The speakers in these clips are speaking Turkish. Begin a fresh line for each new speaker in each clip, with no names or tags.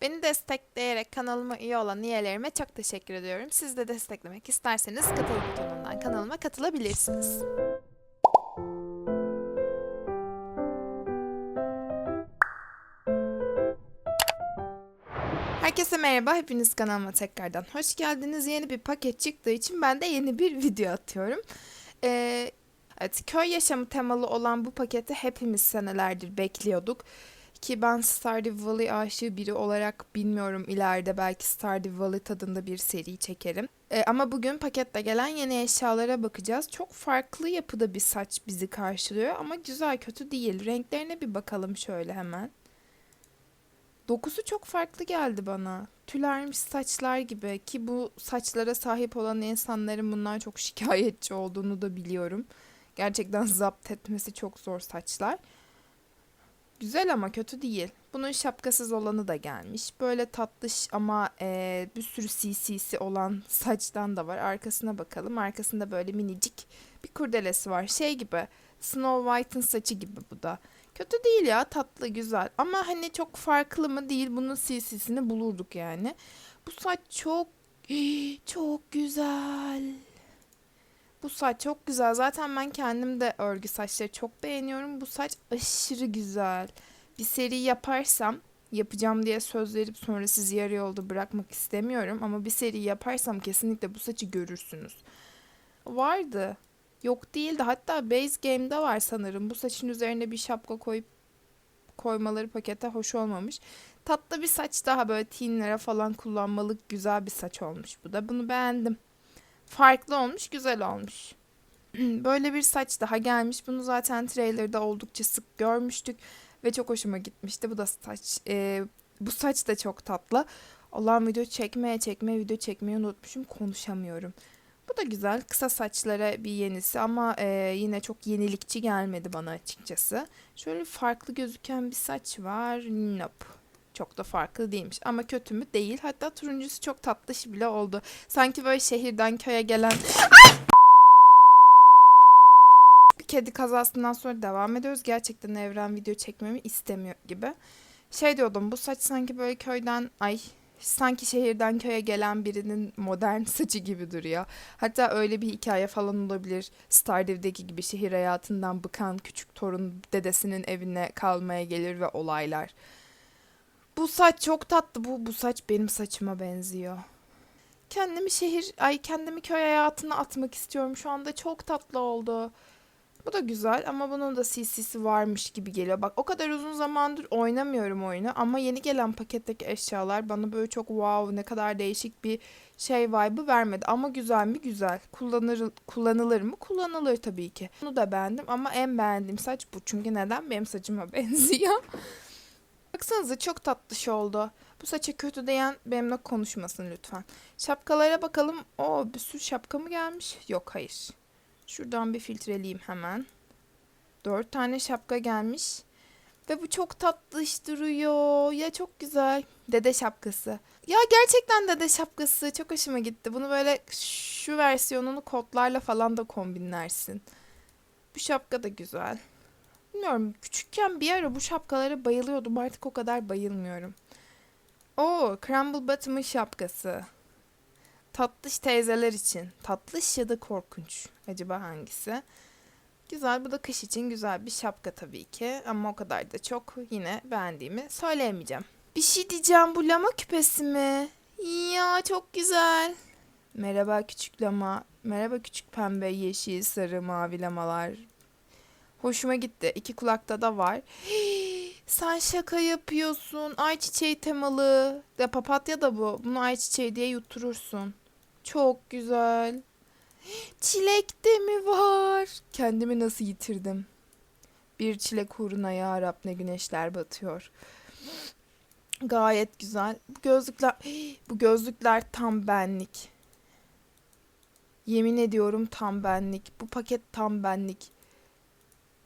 Beni destekleyerek kanalıma üye olan üyelerime çok teşekkür ediyorum. Siz de desteklemek isterseniz katıl butonundan kanalıma katılabilirsiniz. Herkese merhaba, hepiniz kanalıma tekrardan hoş geldiniz. Yeni bir paket çıktığı için ben de yeni bir video atıyorum. Ee, evet, köy yaşamı temalı olan bu paketi hepimiz senelerdir bekliyorduk. Ki ben Stardew Valley aşığı biri olarak bilmiyorum ileride belki Stardew Valley tadında bir seri çekerim. Ee, ama bugün pakette gelen yeni eşyalara bakacağız. Çok farklı yapıda bir saç bizi karşılıyor ama güzel kötü değil. Renklerine bir bakalım şöyle hemen. Dokusu çok farklı geldi bana. Tülermiş saçlar gibi ki bu saçlara sahip olan insanların bundan çok şikayetçi olduğunu da biliyorum. Gerçekten zapt etmesi çok zor saçlar. Güzel ama kötü değil. Bunun şapkasız olanı da gelmiş. Böyle tatlış ama eee, bir sürü CC'si olan saçtan da var. Arkasına bakalım. Arkasında böyle minicik bir kurdelesi var. Şey gibi Snow White'ın saçı gibi bu da. Kötü değil ya tatlı güzel. Ama hani çok farklı mı değil bunun CC'sini bulurduk yani. Bu saç çok çok güzel. Bu saç çok güzel. Zaten ben kendim de örgü saçları çok beğeniyorum. Bu saç aşırı güzel. Bir seri yaparsam yapacağım diye söz verip sonra sizi yarı yolda bırakmak istemiyorum. Ama bir seri yaparsam kesinlikle bu saçı görürsünüz. Vardı. Yok değildi. Hatta Base Game'de var sanırım. Bu saçın üzerine bir şapka koyup koymaları pakete hoş olmamış. Tatlı bir saç daha böyle teenlere falan kullanmalık güzel bir saç olmuş bu da. Bunu beğendim. Farklı olmuş, güzel olmuş. Böyle bir saç daha gelmiş. Bunu zaten trailer'da oldukça sık görmüştük ve çok hoşuma gitmişti. Bu da saç. e, bu saç da çok tatlı. Allah'ım video çekmeye çekmeye video çekmeyi unutmuşum. Konuşamıyorum. Bu da güzel. Kısa saçlara bir yenisi ama e, yine çok yenilikçi gelmedi bana açıkçası. Şöyle farklı gözüken bir saç var. Nope. Çok da farklı değilmiş. Ama kötü mü? Değil. Hatta turuncusu çok tatlış bile oldu. Sanki böyle şehirden köye gelen... bir kedi kazasından sonra devam ediyoruz. Gerçekten Evren video çekmemi istemiyor gibi. Şey diyordum bu saç sanki böyle köyden... Ay sanki şehirden köye gelen birinin modern saçı gibi duruyor. Hatta öyle bir hikaye falan olabilir. Stardew'deki gibi şehir hayatından bıkan küçük torun dedesinin evine kalmaya gelir ve olaylar. Bu saç çok tatlı. Bu bu saç benim saçıma benziyor. Kendimi şehir, ay kendimi köy hayatına atmak istiyorum. Şu anda çok tatlı oldu. Bu da güzel ama bunun da CC'si varmış gibi geliyor. Bak o kadar uzun zamandır oynamıyorum oyunu ama yeni gelen paketteki eşyalar bana böyle çok wow ne kadar değişik bir şey vibe'ı vermedi. Ama güzel mi? Güzel. Kullanır, kullanılır mı? Kullanılır tabii ki. Bunu da beğendim ama en beğendiğim saç bu. Çünkü neden? Benim saçıma benziyor. Baksanıza çok tatlış oldu. Bu saça kötü diyen benimle konuşmasın lütfen. Şapkalara bakalım. Oo bir sürü şapka mı gelmiş? Yok hayır. Şuradan bir filtreleyeyim hemen. Dört tane şapka gelmiş. Ve bu çok tatlış duruyor. Ya çok güzel. Dede şapkası. Ya gerçekten dede şapkası. Çok hoşuma gitti. Bunu böyle şu versiyonunu kotlarla falan da kombinlersin. Bu şapka da güzel. Bilmiyorum. Küçükken bir ara bu şapkalara bayılıyordum. Artık o kadar bayılmıyorum. Oo, Crumble Bottom'ın şapkası. Tatlış teyzeler için. Tatlış ya da korkunç. Acaba hangisi? Güzel. Bu da kış için güzel bir şapka tabii ki. Ama o kadar da çok yine beğendiğimi söyleyemeyeceğim. Bir şey diyeceğim. Bu lama küpesi mi? Ya çok güzel. Merhaba küçük lama. Merhaba küçük pembe, yeşil, sarı, mavi lamalar. Hoşuma gitti. İki kulakta da var. Sen şaka yapıyorsun. Ayçiçeği temalı. Ya papatya da bu. Bunu ayçiçeği diye yutturursun. Çok güzel. Çilek de mi var? Kendimi nasıl yitirdim? Bir çilek uğruna ya Rab ne güneşler batıyor. Gayet güzel. Bu gözlükler bu gözlükler tam benlik. Yemin ediyorum tam benlik. Bu paket tam benlik.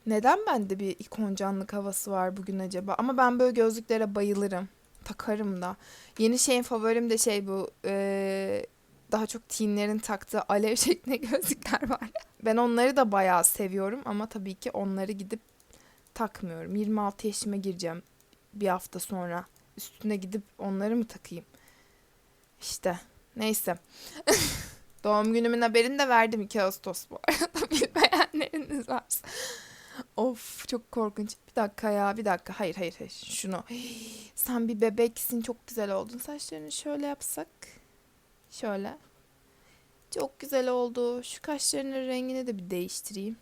Neden bende bir ikoncanlık havası var bugün acaba? Ama ben böyle gözlüklere bayılırım. Takarım da. Yeni şeyin favorim de şey bu. eee, daha çok teenlerin taktığı alev şeklinde gözlükler var. Ben onları da bayağı seviyorum ama tabii ki onları gidip takmıyorum. 26 yaşıma gireceğim bir hafta sonra. üstüne gidip onları mı takayım? İşte neyse. Doğum günümün haberini de verdim 2 Ağustos bu arada bilmeyenleriniz varsa. Of çok korkunç. Bir dakika ya bir dakika. Hayır hayır hayır. Şunu. Sen bir bebeksin çok güzel oldun. Saçlarını şöyle yapsak. Şöyle. Çok güzel oldu. Şu kaşlarının rengini de bir değiştireyim.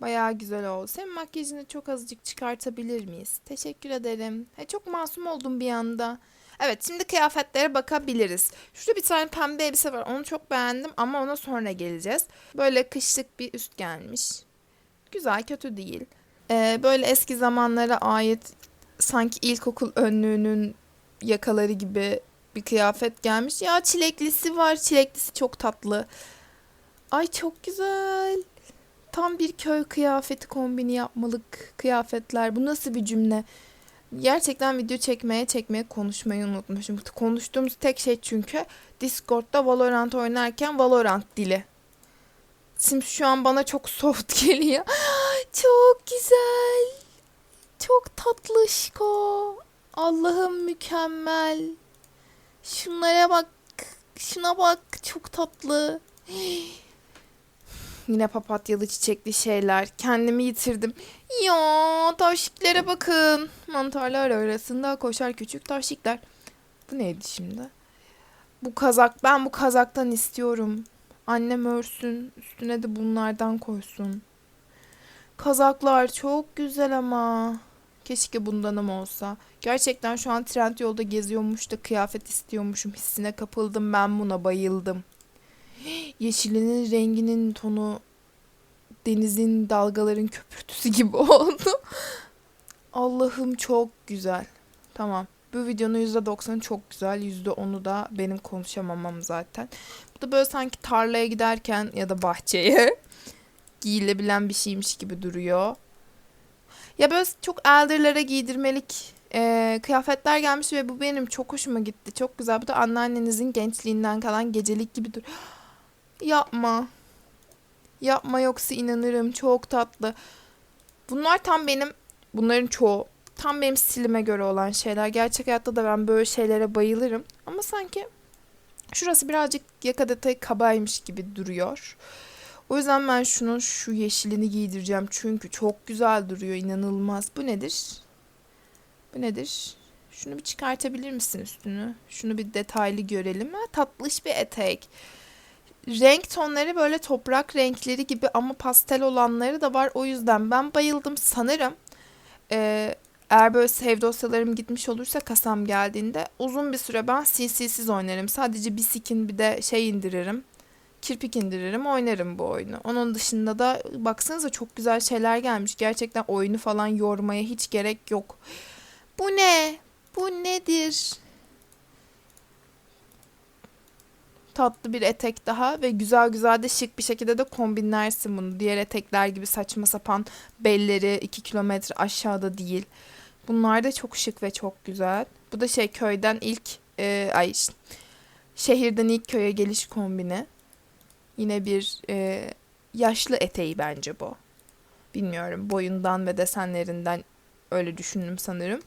Bayağı güzel oldu. Senin makyajını çok azıcık çıkartabilir miyiz? Teşekkür ederim. He, çok masum oldum bir anda. Evet şimdi kıyafetlere bakabiliriz. Şurada bir tane pembe elbise var. Onu çok beğendim ama ona sonra geleceğiz. Böyle kışlık bir üst gelmiş. Güzel kötü değil. Ee, böyle eski zamanlara ait sanki ilkokul önlüğünün yakaları gibi bir kıyafet gelmiş. Ya çileklisi var. Çileklisi çok tatlı. Ay çok güzel. Tam bir köy kıyafeti kombini yapmalık kıyafetler. Bu nasıl bir cümle? Gerçekten video çekmeye çekmeye konuşmayı unutmuşum. Konuştuğumuz tek şey çünkü Discord'da Valorant oynarken Valorant dili. Şimdi şu an bana çok soft geliyor. Çok güzel. Çok tatlı şiko. Allah'ım mükemmel. Şunlara bak. Şuna bak. Çok tatlı. Yine papatyalı çiçekli şeyler. Kendimi yitirdim. Ya tavşiklere bakın. Mantarlar arasında koşar küçük tavşikler. Bu neydi şimdi? Bu kazak. Ben bu kazaktan istiyorum. Annem örsün. Üstüne de bunlardan koysun. Kazaklar çok güzel ama. Keşke bundanım olsa. Gerçekten şu an trend yolda geziyormuş da kıyafet istiyormuşum hissine kapıldım. Ben buna bayıldım. Yeşilinin renginin tonu denizin dalgaların köpürtüsü gibi oldu. Allah'ım çok güzel. Tamam. Bu videonun %90'ı çok güzel. %10'u da benim konuşamamam zaten. Bu da böyle sanki tarlaya giderken ya da bahçeye giyilebilen bir şeymiş gibi duruyor. Ya böyle çok elderlere giydirmelik e, kıyafetler gelmiş ve bu benim çok hoşuma gitti. Çok güzel. Bu da anneannenizin gençliğinden kalan gecelik gibi duruyor. Yapma. Yapma yoksa inanırım. Çok tatlı. Bunlar tam benim, bunların çoğu tam benim stilime göre olan şeyler. Gerçek hayatta da ben böyle şeylere bayılırım. Ama sanki şurası birazcık yaka detayı kabaymış gibi duruyor. O yüzden ben şunun şu yeşilini giydireceğim. Çünkü çok güzel duruyor. inanılmaz. Bu nedir? Bu nedir? Şunu bir çıkartabilir misin üstünü? Şunu bir detaylı görelim. Ha, tatlış bir etek. Renk tonları böyle toprak renkleri gibi ama pastel olanları da var. O yüzden ben bayıldım. Sanırım e, eğer böyle save dosyalarım gitmiş olursa kasam geldiğinde uzun bir süre ben CC'siz oynarım. Sadece bir skin bir de şey indiririm. Kirpik indiririm oynarım bu oyunu. Onun dışında da baksanıza çok güzel şeyler gelmiş. Gerçekten oyunu falan yormaya hiç gerek yok. Bu ne? Bu nedir? Tatlı bir etek daha ve güzel güzel de şık bir şekilde de kombinlersin bunu. Diğer etekler gibi saçma sapan belleri 2 kilometre aşağıda değil. Bunlar da çok şık ve çok güzel. Bu da şey köyden ilk e, ay şehirden ilk köye geliş kombini. Yine bir e, yaşlı eteği bence bu. Bilmiyorum boyundan ve desenlerinden öyle düşündüm sanırım.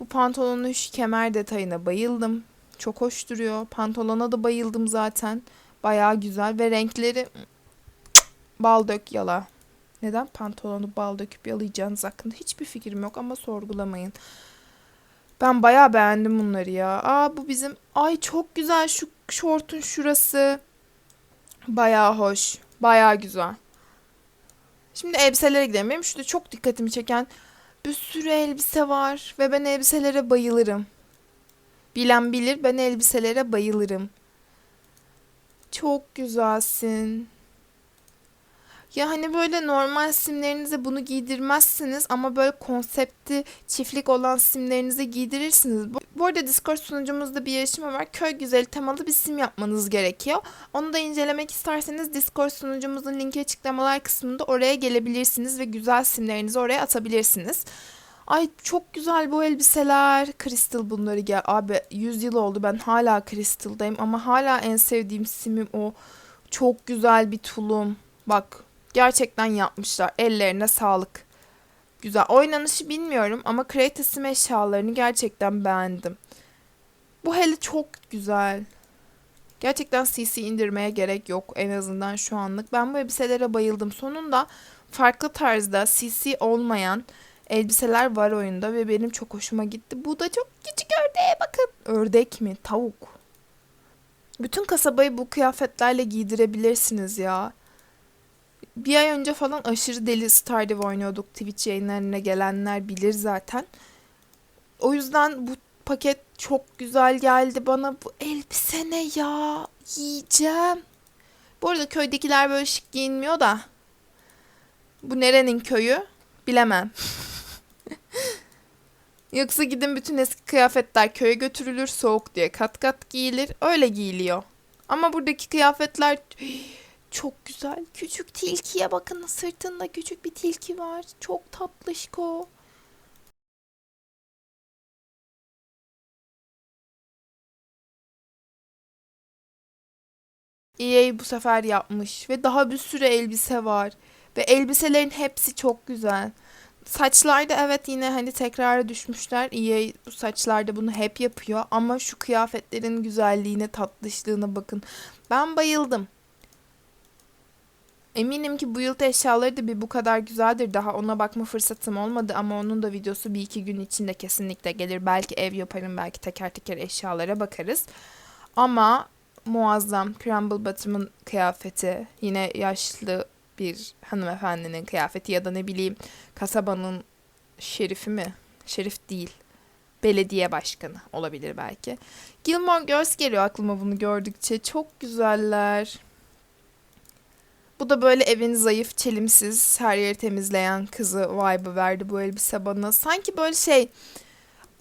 Bu pantolonun şu kemer detayına bayıldım. Çok hoş duruyor. Pantolona da bayıldım zaten. Bayağı güzel ve renkleri bal dök yala. Neden pantolonu bal döküp yalayacağınız hakkında hiçbir fikrim yok ama sorgulamayın. Ben bayağı beğendim bunları ya. Aa bu bizim ay çok güzel şu şortun şurası. Bayağı hoş. Bayağı güzel. Şimdi elbiselere gidelim. Benim şurada çok dikkatimi çeken bir sürü elbise var ve ben elbiselere bayılırım. Bilen bilir ben elbiselere bayılırım. Çok güzelsin. Ya hani böyle normal simlerinize bunu giydirmezsiniz ama böyle konsepti çiftlik olan simlerinize giydirirsiniz. Bu, arada Discord sunucumuzda bir yarışma var. Köy güzeli temalı bir sim yapmanız gerekiyor. Onu da incelemek isterseniz Discord sunucumuzun linki açıklamalar kısmında oraya gelebilirsiniz ve güzel simlerinizi oraya atabilirsiniz. Ay çok güzel bu elbiseler. Crystal bunları gel. Abi 100 yıl oldu ben hala Crystal'dayım ama hala en sevdiğim simim o. Çok güzel bir tulum. Bak gerçekten yapmışlar. Ellerine sağlık. güzel. Oynanışı bilmiyorum ama Create Sim eşyalarını gerçekten beğendim. Bu hele çok güzel. Gerçekten CC indirmeye gerek yok en azından şu anlık. Ben bu elbiselere bayıldım. Sonunda farklı tarzda CC olmayan elbiseler var oyunda ve benim çok hoşuma gitti. Bu da çok küçük ördeğe bakın. Ördek mi? Tavuk. Bütün kasabayı bu kıyafetlerle giydirebilirsiniz ya. Bir ay önce falan aşırı deli Stardew oynuyorduk. Twitch yayınlarına gelenler bilir zaten. O yüzden bu paket çok güzel geldi bana. Bu elbise ne ya? Yiyeceğim. Bu arada köydekiler böyle şık giyinmiyor da. Bu nerenin köyü? Bilemem. Yoksa gidin bütün eski kıyafetler köye götürülür soğuk diye kat kat giyilir. Öyle giyiliyor. Ama buradaki kıyafetler çok güzel. Küçük tilkiye bakın sırtında küçük bir tilki var. Çok tatlışko. EA bu sefer yapmış ve daha bir sürü elbise var. Ve elbiselerin hepsi çok güzel. Saçlarda evet yine hani tekrara düşmüşler. EA bu saçlarda bunu hep yapıyor ama şu kıyafetlerin güzelliğine, tatlışlığına bakın. Ben bayıldım. Eminim ki bu yıl eşyaları da bir bu kadar güzeldir. Daha ona bakma fırsatım olmadı ama onun da videosu bir iki gün içinde kesinlikle gelir. Belki ev yaparım, belki teker teker eşyalara bakarız. Ama muazzam Crumble Bottom'ın kıyafeti, yine yaşlı bir hanımefendinin kıyafeti ya da ne bileyim kasabanın şerifi mi? Şerif değil. Belediye başkanı olabilir belki. Gilmore Girls geliyor aklıma bunu gördükçe. Çok güzeller. Bu da böyle evin zayıf, çelimsiz, her yeri temizleyen kızı vibe'ı verdi bu elbise bana. Sanki böyle şey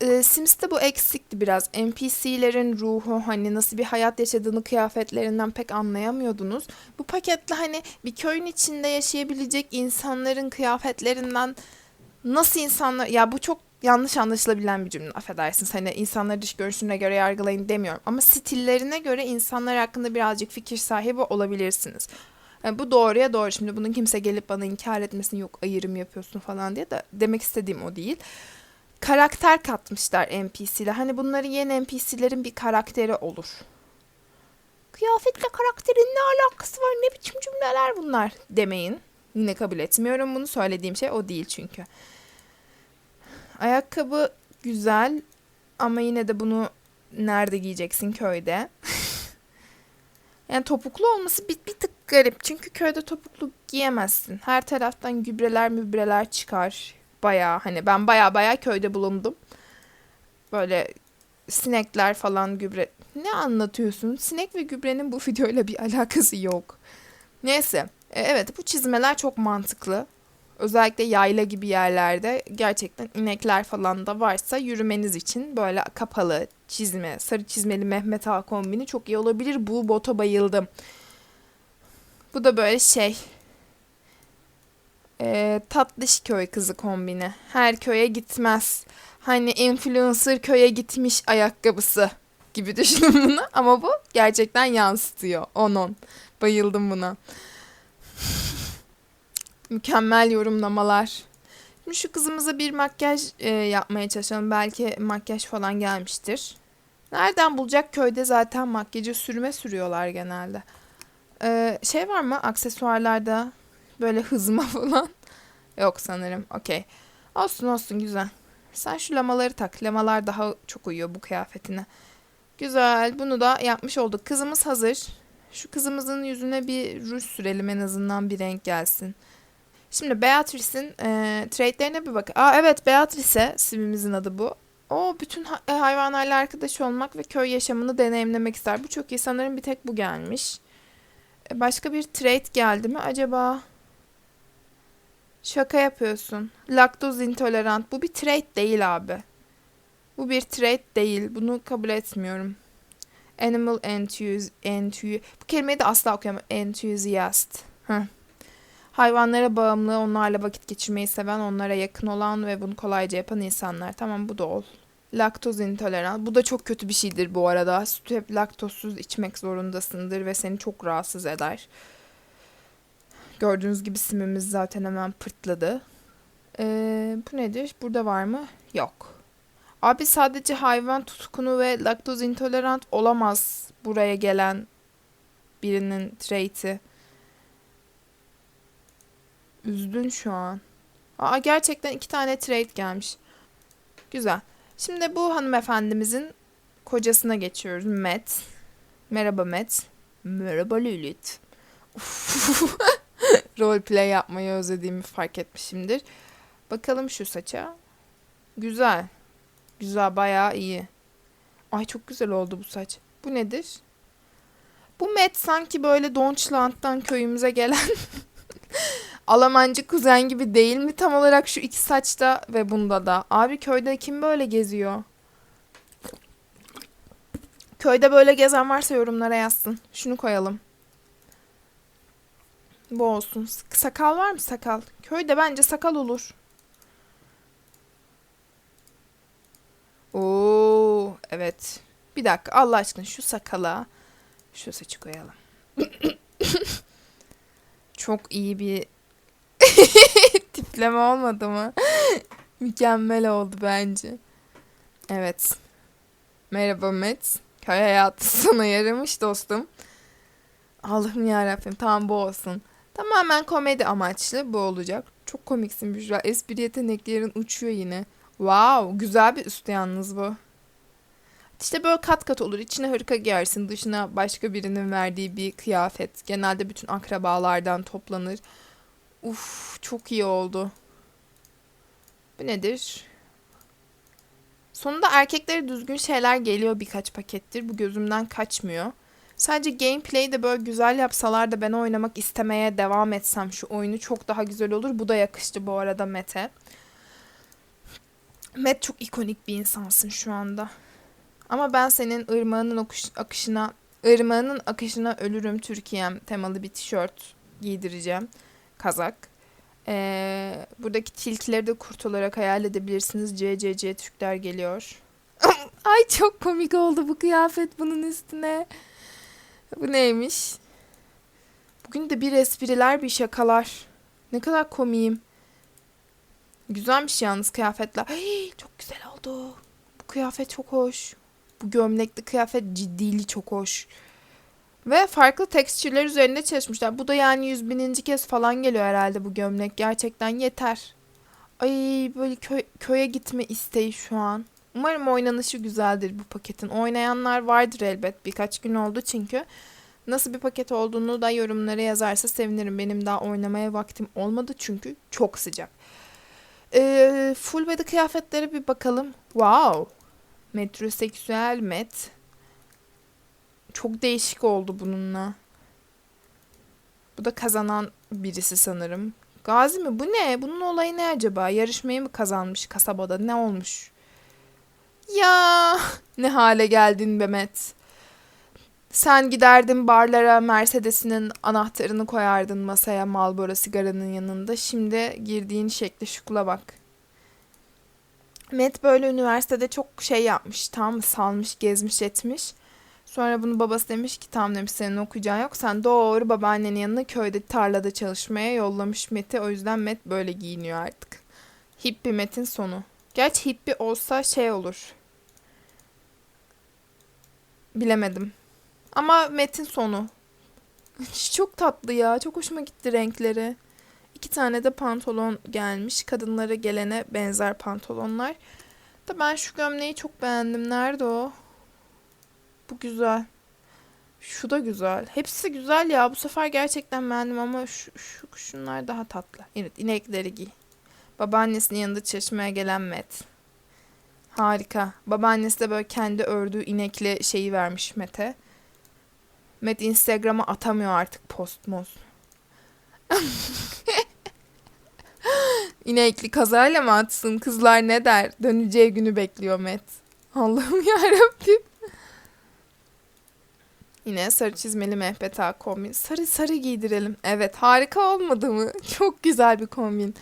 e, Sims'te bu eksikti biraz. NPC'lerin ruhu hani nasıl bir hayat yaşadığını kıyafetlerinden pek anlayamıyordunuz. Bu paketle hani bir köyün içinde yaşayabilecek insanların kıyafetlerinden nasıl insanlar ya bu çok yanlış anlaşılabilen bir cümle affedersiniz. Hani insanları dış görünüşüne göre yargılayın demiyorum ama stillerine göre insanlar hakkında birazcık fikir sahibi olabilirsiniz. Yani bu doğruya doğru. Şimdi bunun kimse gelip bana inkar etmesin yok ayrım yapıyorsun falan diye de demek istediğim o değil karakter katmışlar NPC'ler. Hani bunların yeni NPC'lerin bir karakteri olur. Kıyafetle karakterin ne alakası var? Ne biçim cümleler bunlar demeyin. Yine kabul etmiyorum bunu. Söylediğim şey o değil çünkü. Ayakkabı güzel ama yine de bunu nerede giyeceksin köyde? yani topuklu olması bir, bir tık garip. Çünkü köyde topuklu giyemezsin. Her taraftan gübreler mübreler çıkar. Bayağı hani ben bayağı bayağı köyde bulundum. Böyle sinekler falan gübre. Ne anlatıyorsun? Sinek ve gübrenin bu videoyla bir alakası yok. Neyse. E, evet bu çizmeler çok mantıklı. Özellikle yayla gibi yerlerde gerçekten inekler falan da varsa yürümeniz için böyle kapalı çizme, sarı çizmeli Mehmet Ağa kombini çok iyi olabilir. Bu bota bayıldım. Bu da böyle şey e, tatlış köy kızı kombini. Her köye gitmez. Hani influencer köye gitmiş ayakkabısı gibi düşünün bunu. Ama bu gerçekten yansıtıyor. Onun. Bayıldım buna. Mükemmel yorumlamalar. Şimdi şu kızımıza bir makyaj e, yapmaya çalışalım. Belki makyaj falan gelmiştir. Nereden bulacak? Köyde zaten makyajı sürme sürüyorlar genelde. Ee, şey var mı aksesuarlarda Böyle hızma falan. Yok sanırım. Okey. Olsun olsun güzel. Sen şu lamaları tak. Lamalar daha çok uyuyor bu kıyafetine. Güzel. Bunu da yapmış olduk. Kızımız hazır. Şu kızımızın yüzüne bir ruj sürelim en azından bir renk gelsin. Şimdi Beatrice'in e, trade'lerine bir bak. Aa evet Beatrice simimizin adı bu. O bütün ha- e, hayvanlarla arkadaş olmak ve köy yaşamını deneyimlemek ister. Bu çok iyi. Sanırım bir tek bu gelmiş. E, başka bir trade geldi mi acaba? Şaka yapıyorsun. Laktoz intolerant. Bu bir trait değil abi. Bu bir trait değil. Bunu kabul etmiyorum. Animal enthusiast. Enthu Bu kelimeyi de asla okuyamam. Enthusiast. Heh. Hayvanlara bağımlı, onlarla vakit geçirmeyi seven, onlara yakın olan ve bunu kolayca yapan insanlar. Tamam bu da ol. Laktoz intolerant. Bu da çok kötü bir şeydir bu arada. Sütü hep laktozsuz içmek zorundasındır ve seni çok rahatsız eder. Gördüğünüz gibi simimiz zaten hemen pırtladı. Ee, bu nedir? Burada var mı? Yok. Abi sadece hayvan tutkunu ve laktoz intolerant olamaz buraya gelen birinin trait'i. Üzdün şu an. Aa gerçekten iki tane trait gelmiş. Güzel. Şimdi bu hanımefendimizin kocasına geçiyoruz. Matt. Merhaba Matt. Merhaba Lilith. Roleplay yapmayı özlediğimi fark etmişimdir. Bakalım şu saça. Güzel. Güzel bayağı iyi. Ay çok güzel oldu bu saç. Bu nedir? Bu Matt sanki böyle Donçland'dan köyümüze gelen Almancı kuzen gibi değil mi tam olarak şu iki saçta ve bunda da? Abi köyde kim böyle geziyor? Köyde böyle gezen varsa yorumlara yazsın. Şunu koyalım. Bu olsun. Sakal var mı sakal? Köyde bence sakal olur. Oo, evet. Bir dakika Allah aşkına şu sakala şu saçı koyalım. Çok iyi bir tipleme olmadı mı? Mükemmel oldu bence. Evet. Merhaba Met. Köy hayatı sana yaramış dostum. Allah'ım yarabbim tamam bu olsun. Tamamen komedi amaçlı bu olacak. Çok komiksin Büşra. Espri yeteneklerin uçuyor yine. Wow, güzel bir üstü yalnız bu. İşte böyle kat kat olur. İçine hırka giyersin, dışına başka birinin verdiği bir kıyafet. Genelde bütün akrabalardan toplanır. Uf, çok iyi oldu. Bu nedir? Sonunda erkeklere düzgün şeyler geliyor birkaç pakettir. Bu gözümden kaçmıyor. Sadece gameplay'i de böyle güzel yapsalar da ben oynamak istemeye devam etsem şu oyunu çok daha güzel olur. Bu da yakıştı bu arada Mete. Met çok ikonik bir insansın şu anda. Ama ben senin ırmağının okuş, akışına, ırmağının akışına ölürüm Türkiye'm temalı bir tişört giydireceğim. Kazak. Ee, buradaki tilkileri de kurt olarak hayal edebilirsiniz. CCC Türkler geliyor. Ay çok komik oldu bu kıyafet bunun üstüne. Bu neymiş? Bugün de bir espriler bir şakalar. Ne kadar komiyim. Güzelmiş yalnız kıyafetler. Ay, çok güzel oldu. Bu kıyafet çok hoş. Bu gömlekli kıyafet ciddili çok hoş. Ve farklı tekstürler üzerinde çalışmışlar. Bu da yani yüz bininci kez falan geliyor herhalde bu gömlek. Gerçekten yeter. Ay böyle köy, köye gitme isteği şu an. Umarım oynanışı güzeldir bu paketin. Oynayanlar vardır elbet. Birkaç gün oldu çünkü. Nasıl bir paket olduğunu da yorumlara yazarsa sevinirim. Benim daha oynamaya vaktim olmadı çünkü çok sıcak. Ee, full body kıyafetlere bir bakalım. Wow. Metroseksüel met. Çok değişik oldu bununla. Bu da kazanan birisi sanırım. Gazi mi? Bu ne? Bunun olayı ne acaba? Yarışmayı mı kazanmış kasabada? Ne olmuş? Ya ne hale geldin Mehmet. Sen giderdin barlara Mercedes'inin anahtarını koyardın masaya Marlboro sigaranın yanında. Şimdi girdiğin şekli şukla bak. Met böyle üniversitede çok şey yapmış mı salmış gezmiş etmiş. Sonra bunu babası demiş ki tamam demiş senin okuyacağın yok. Sen doğru babaannenin yanına köyde tarlada çalışmaya yollamış Met'i. O yüzden Met böyle giyiniyor artık. Hippie Met'in sonu. Gerçi hippie olsa şey olur. Bilemedim. Ama Met'in sonu. Çok tatlı ya. Çok hoşuma gitti renkleri. İki tane de pantolon gelmiş. Kadınlara gelene benzer pantolonlar. Da ben şu gömleği çok beğendim. Nerede o? Bu güzel. Şu da güzel. Hepsi güzel ya. Bu sefer gerçekten beğendim ama şu, şu şunlar daha tatlı. Evet inekleri giy. Babaannesinin yanında çalışmaya gelen Met. Harika. Babaannesi de böyle kendi ördüğü inekli şeyi vermiş Mete. Met Instagram'a atamıyor artık post moz. İnekli kazayla mı atsın? Kızlar ne der? Döneceği günü bekliyor Met. Allah'ım yarabbim. Yine sarı çizmeli Mehmet Ağa kombin. Sarı sarı giydirelim. Evet harika olmadı mı? Çok güzel bir kombin.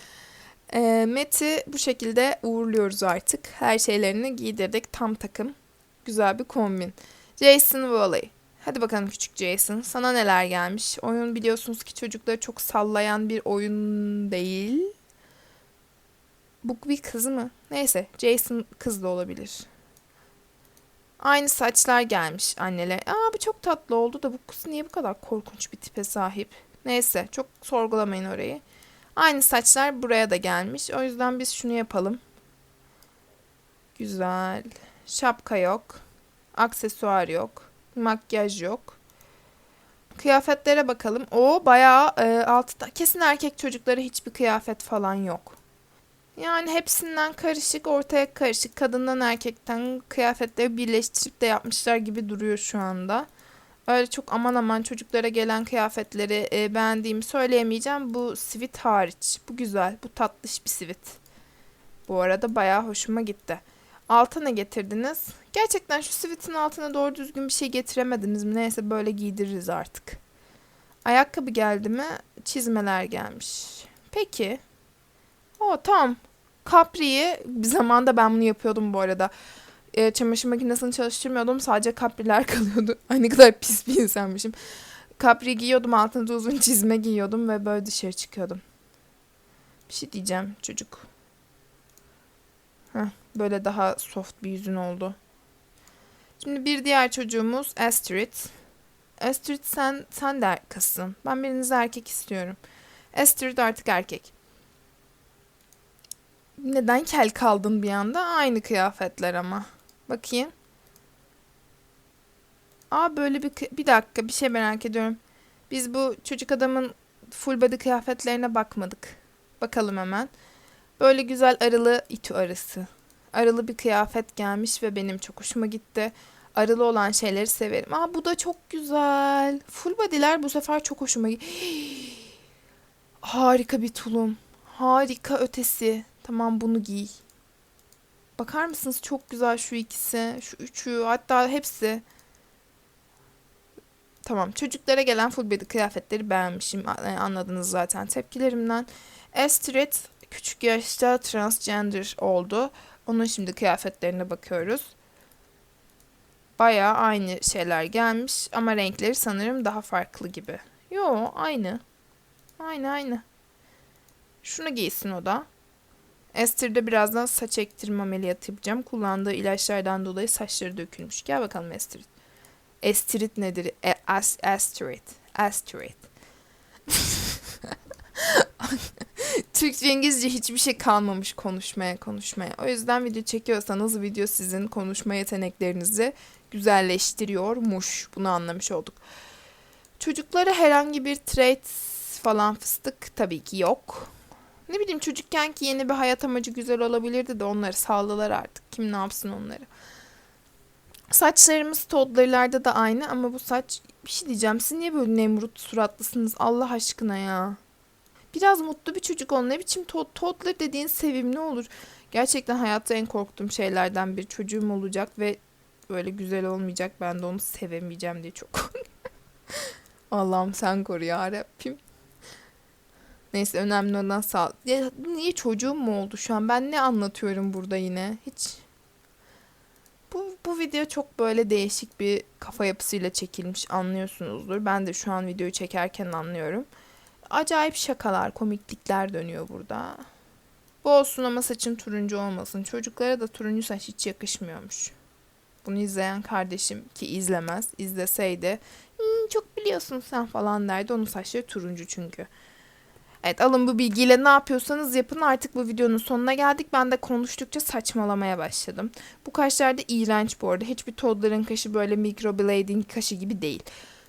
E, Met'i bu şekilde uğurluyoruz artık. Her şeylerini giydirdik. Tam takım. Güzel bir kombin. Jason Woolley. Hadi bakalım küçük Jason. Sana neler gelmiş? Oyun biliyorsunuz ki çocukları çok sallayan bir oyun değil. Bu bir kız mı? Neyse Jason kız da olabilir. Aynı saçlar gelmiş annele. Aa bu çok tatlı oldu da bu kız niye bu kadar korkunç bir tipe sahip? Neyse çok sorgulamayın orayı. Aynı saçlar buraya da gelmiş. O yüzden biz şunu yapalım. Güzel. Şapka yok. Aksesuar yok. Makyaj yok. Kıyafetlere bakalım. O bayağı e, altıda. Kesin erkek çocuklara hiçbir kıyafet falan yok. Yani hepsinden karışık, ortaya karışık. Kadından erkekten kıyafetleri birleştirip de yapmışlar gibi duruyor şu anda. Öyle çok aman aman çocuklara gelen kıyafetleri e, beğendiğimi söyleyemeyeceğim. Bu sivit hariç. Bu güzel. Bu tatlış bir sivit. Bu arada bayağı hoşuma gitti. Alta ne getirdiniz? Gerçekten şu sivitin altına doğru düzgün bir şey getiremediniz mi? Neyse böyle giydiririz artık. Ayakkabı geldi mi? Çizmeler gelmiş. Peki. O tamam. Capri'yi zamanda ben bunu yapıyordum bu arada. E, çamaşır makinesini çalıştırmıyordum. Sadece kapriler kalıyordu. Ay ne kadar pis bir insanmışım. Kapri giyiyordum. Altına uzun çizme giyiyordum ve böyle dışarı çıkıyordum. Bir şey diyeceğim çocuk. Heh, böyle daha soft bir yüzün oldu. Şimdi bir diğer çocuğumuz Astrid. Astrid sen sen de kızsın. Ben birinizi erkek istiyorum. Astrid artık erkek. Neden kel kaldın bir anda? Aynı kıyafetler ama. Bakayım. Aa böyle bir bir dakika bir şey merak ediyorum. Biz bu çocuk adamın full body kıyafetlerine bakmadık. Bakalım hemen. Böyle güzel arılı itü arısı. Arılı bir kıyafet gelmiş ve benim çok hoşuma gitti. Arılı olan şeyleri severim. Aa bu da çok güzel. Full body'ler bu sefer çok hoşuma gitti. Harika bir tulum. Harika ötesi. Tamam bunu giy. Bakar mısınız çok güzel şu ikisi, şu üçü hatta hepsi. Tamam çocuklara gelen full body kıyafetleri beğenmişim anladınız zaten tepkilerimden. Astrid küçük yaşta transgender oldu. Onun şimdi kıyafetlerine bakıyoruz. Baya aynı şeyler gelmiş ama renkleri sanırım daha farklı gibi. Yo aynı. Aynı aynı. Şunu giysin o da. Esther'de birazdan saç ektirme ameliyatı yapacağım. Kullandığı ilaçlardan dolayı saçları dökülmüş. Gel bakalım Estrid. Estrid nedir? E, as, Astrid. Astrid. Türkçe İngilizce hiçbir şey kalmamış konuşmaya konuşmaya. O yüzden video çekiyorsanız video sizin konuşma yeteneklerinizi güzelleştiriyormuş. Bunu anlamış olduk. Çocuklara herhangi bir trait falan fıstık tabii ki yok. Ne bileyim çocukken ki yeni bir hayat amacı güzel olabilirdi de onları sağladılar artık. Kim ne yapsın onları. Saçlarımız toddlerlarda da aynı ama bu saç bir şey diyeceğim. Siz niye böyle Nemrut suratlısınız Allah aşkına ya? Biraz mutlu bir çocuk ol. Ne biçim to toddler dediğin sevimli olur. Gerçekten hayatta en korktuğum şeylerden bir çocuğum olacak ve böyle güzel olmayacak. Ben de onu sevemeyeceğim diye çok Allah'ım sen koru ya Rabbim. Neyse önemli olan sağ. Ya, niye çocuğum mu oldu şu an? Ben ne anlatıyorum burada yine? Hiç. Bu, bu video çok böyle değişik bir kafa yapısıyla çekilmiş anlıyorsunuzdur. Ben de şu an videoyu çekerken anlıyorum. Acayip şakalar, komiklikler dönüyor burada. Bu olsun ama saçın turuncu olmasın. Çocuklara da turuncu saç hiç yakışmıyormuş. Bunu izleyen kardeşim ki izlemez, izleseydi çok biliyorsun sen falan derdi. Onun saçları turuncu çünkü. Evet alın bu bilgiyle ne yapıyorsanız yapın. Artık bu videonun sonuna geldik. Ben de konuştukça saçmalamaya başladım. Bu kaşlar da iğrenç bu arada. Hiçbir toddler'ın kaşı böyle microblading kaşı gibi değil.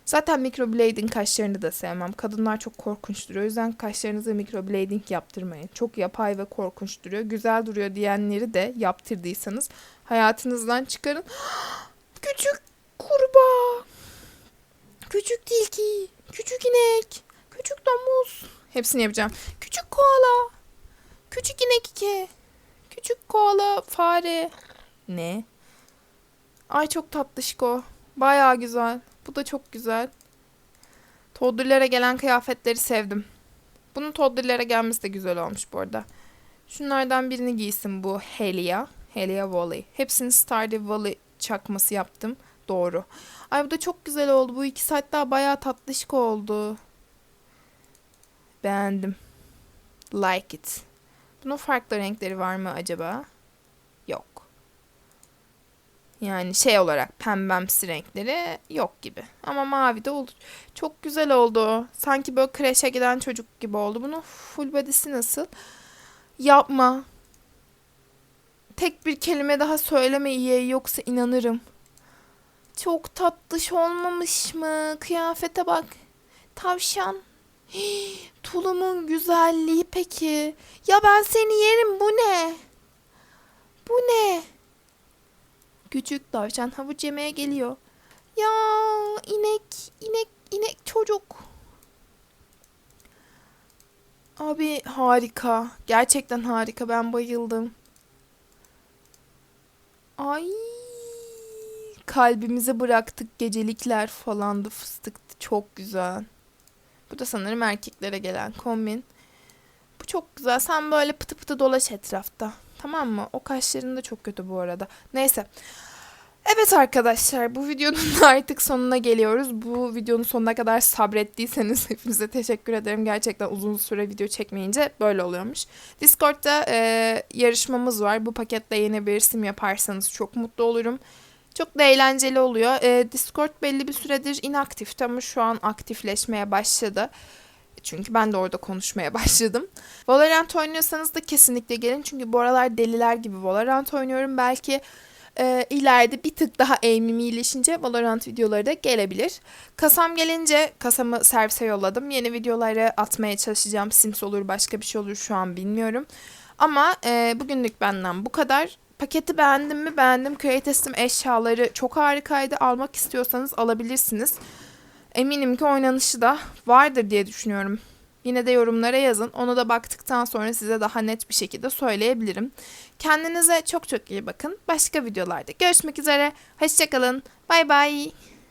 Zaten microblading kaşlarını da sevmem. Kadınlar çok korkunç duruyor. O yüzden kaşlarınızı microblading yaptırmayın. Çok yapay ve korkunç duruyor. Güzel duruyor diyenleri de yaptırdıysanız hayatınızdan çıkarın. Küçük kurbağa. Küçük tilki. Küçük inek. Küçük domuz. Hepsini yapacağım. Küçük koala. Küçük inek iki. Küçük koala fare. Ne? Ay çok tatlışko. Baya güzel. Bu da çok güzel. Toddler'e gelen kıyafetleri sevdim. Bunun Toddler'e gelmesi de güzel olmuş bu arada. Şunlardan birini giysin bu Helia. Helia Valley. Hepsini Stardew Valley çakması yaptım. Doğru. Ay bu da çok güzel oldu. Bu iki hatta bayağı tatlışk oldu. Beğendim. Like it. Bunun farklı renkleri var mı acaba? Yok. Yani şey olarak pembemsi renkleri yok gibi. Ama mavi de olur. Çok güzel oldu. Sanki böyle kreşe giden çocuk gibi oldu. Bunun full body'si nasıl? Yapma. Tek bir kelime daha söyleme iyi yoksa inanırım. Çok tatlış olmamış mı? Kıyafete bak. Tavşan. tulumun güzelliği peki. Ya ben seni yerim bu ne? Bu ne? Küçük tavşan havuç yemeye geliyor. Ya inek, inek, inek çocuk. Abi harika. Gerçekten harika. Ben bayıldım. Ay kalbimize bıraktık gecelikler falandı fıstıktı. Çok güzel. Bu da sanırım erkeklere gelen kombin. Bu çok güzel. Sen böyle pıtı pıtı dolaş etrafta. Tamam mı? O kaşların da çok kötü bu arada. Neyse. Evet arkadaşlar bu videonun artık sonuna geliyoruz. Bu videonun sonuna kadar sabrettiyseniz hepinize teşekkür ederim. Gerçekten uzun süre video çekmeyince böyle oluyormuş. Discord'da e, yarışmamız var. Bu paketle yeni bir sim yaparsanız çok mutlu olurum. Çok da eğlenceli oluyor. E, Discord belli bir süredir inaktifti ama şu an aktifleşmeye başladı. Çünkü ben de orada konuşmaya başladım. Valorant oynuyorsanız da kesinlikle gelin. Çünkü bu aralar deliler gibi Valorant oynuyorum. Belki e, ileride bir tık daha aim'im iyileşince Valorant videoları da gelebilir. Kasam gelince kasamı servise yolladım. Yeni videoları atmaya çalışacağım. Sims olur başka bir şey olur şu an bilmiyorum. Ama e, bugünlük benden bu kadar. Paketi beğendim mi? Beğendim. Steam eşyaları çok harikaydı. Almak istiyorsanız alabilirsiniz. Eminim ki oynanışı da vardır diye düşünüyorum. Yine de yorumlara yazın. Onu da baktıktan sonra size daha net bir şekilde söyleyebilirim. Kendinize çok çok iyi bakın. Başka videolarda görüşmek üzere. Hoşçakalın. Bay bay.